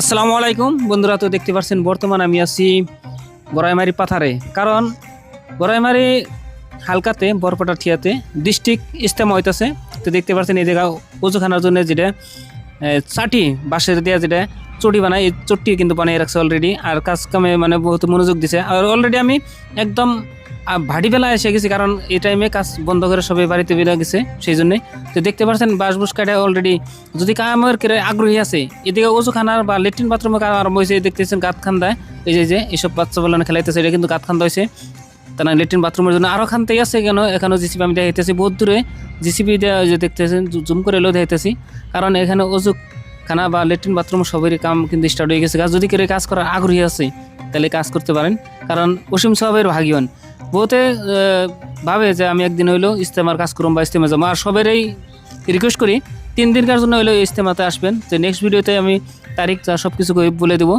আসসালামু আলাইকুম। বন্ধুরা তো দেখতে পাচ্ছেন, বর্তমান আমি আছি গড়াইমারি পাথারে। কারণ গড়াইমারি হালকাতে, বরপটা ঠিয়াতে ডিস্ট্রিক্ট ইস্তেমা হইতাছে। তো দেখতে পাচ্ছেন, এই জায়গা উজুখানার জন্য যেটা চাটি বাঁশের দেওয়া যেটা চটি বানায়, এই চটি কিন্তু বানিয়ে রাখছে অলরেডি আর কাজ কামে মানে বহুত মনোযোগ দিছে। আর অলরেডি আমি একদম আহ, ভাটি বেলা এসে গেছি কারণ এই টাইমে কাজ বন্ধ করে সবাই বাড়িতে বেলা গেছে সেই জন্যে। তো দেখতে পাচ্ছেন বাঁশ বুস কাটা অলরেডি যদি কামের করে আগ্রহী আছে এদিকে ওজুখানার বা লেট্রিন বাথরুমে কাজ আরম্ভ হয়েছে দেখতেছেন গাত খান্দায়। এই যে যে এইসব বাচ্চা বলে খেলাইতেছে এটা কিন্তু গাত খান্দা হয়েছে। তারা লেট্রিন বাথরুমের জন্য আরও খানতেই আছে কেন? এখানেও জিসিপি আমি দেখাইতেছি বহুত দূরে জিসিপি দেওয়া যে দেখতেছেন জুম করে এলেও দেখাইতেছি। কারণ এখানে অজু খানা বা লেট্রিন বাথরুম সবেরই কাম কিন্তু স্টার্ট হয়ে গেছে। যদি করে কাজ করার আগ্রহী আছে তাহলে কাজ করতে পারেন। কারণ অসীম সাহেবের ভাগিয়ন বহুতে ভাবে যে আমি একদিন হইল ইস্তেমার কাজ করুম বা ইস্তেমা যাব। আর সবেরই রিকোয়েস্ট করি, তিন দিনকার জন্য হইল ইস্তেমাতে আসবেন। যে নেক্সট ভিডিওতে আমি তারিখ সব কিছু বলে দেবো।